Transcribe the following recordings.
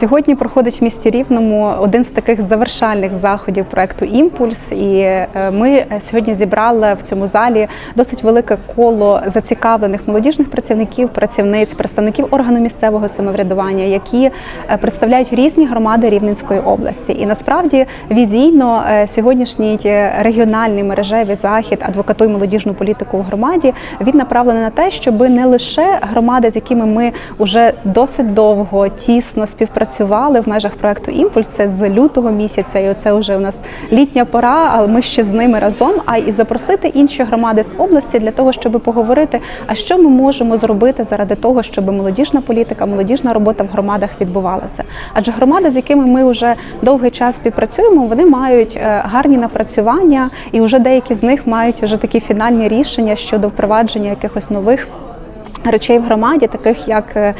Сьогодні проходить в місті Рівному один з таких завершальних заходів проекту Імпульс. І е, ми сьогодні зібрали в цьому залі досить велике коло зацікавлених молодіжних працівників, працівниць, представників органу місцевого самоврядування, які е, представляють різні громади Рівненської області. І насправді візійно е, сьогоднішній регіональний мережевий захід адвокатуй молодіжну політику в громаді він направлений на те, щоб не лише громади, з якими ми вже досить довго тісно співпрацювали в межах проекту Імпульс, це з лютого місяця, і оце вже у нас літня пора, але ми ще з ними разом. А і запросити інші громади з області для того, щоб поговорити, а що ми можемо зробити заради того, щоб молодіжна політика, молодіжна робота в громадах відбувалася. Адже громади, з якими ми вже довгий час співпрацюємо, вони мають е, гарні напрацювання, і вже деякі з них мають вже такі фінальні рішення щодо впровадження якихось нових. Речей в громаді, таких як е,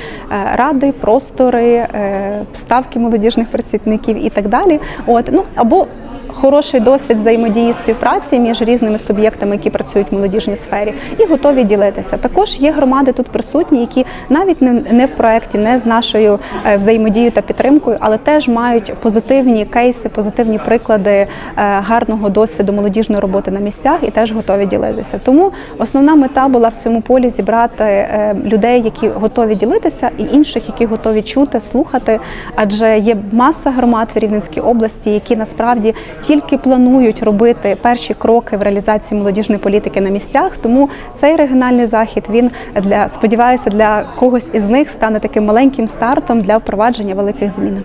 ради, простори, е, ставки молодіжних працівників і так далі. От ну або хороший досвід взаємодії співпраці між різними суб'єктами, які працюють в молодіжній сфері, і готові ділитися. Також є громади тут присутні, які навіть не в проєкті, не з нашою е, взаємодією та підтримкою, але теж мають позитивні кейси, позитивні приклади е, гарного досвіду молодіжної роботи на місцях і теж готові ділитися. Тому основна мета була в цьому полі зібрати е, людей, які готові ділитися, і інших, які готові чути, слухати. Адже є маса громад в Рівненській області, які насправді тільки планують робити перші кроки в реалізації молодіжної політики на місцях. Тому цей регіональний захід він для сподіваюся для когось із них стане таким маленьким стартом для впровадження великих змін.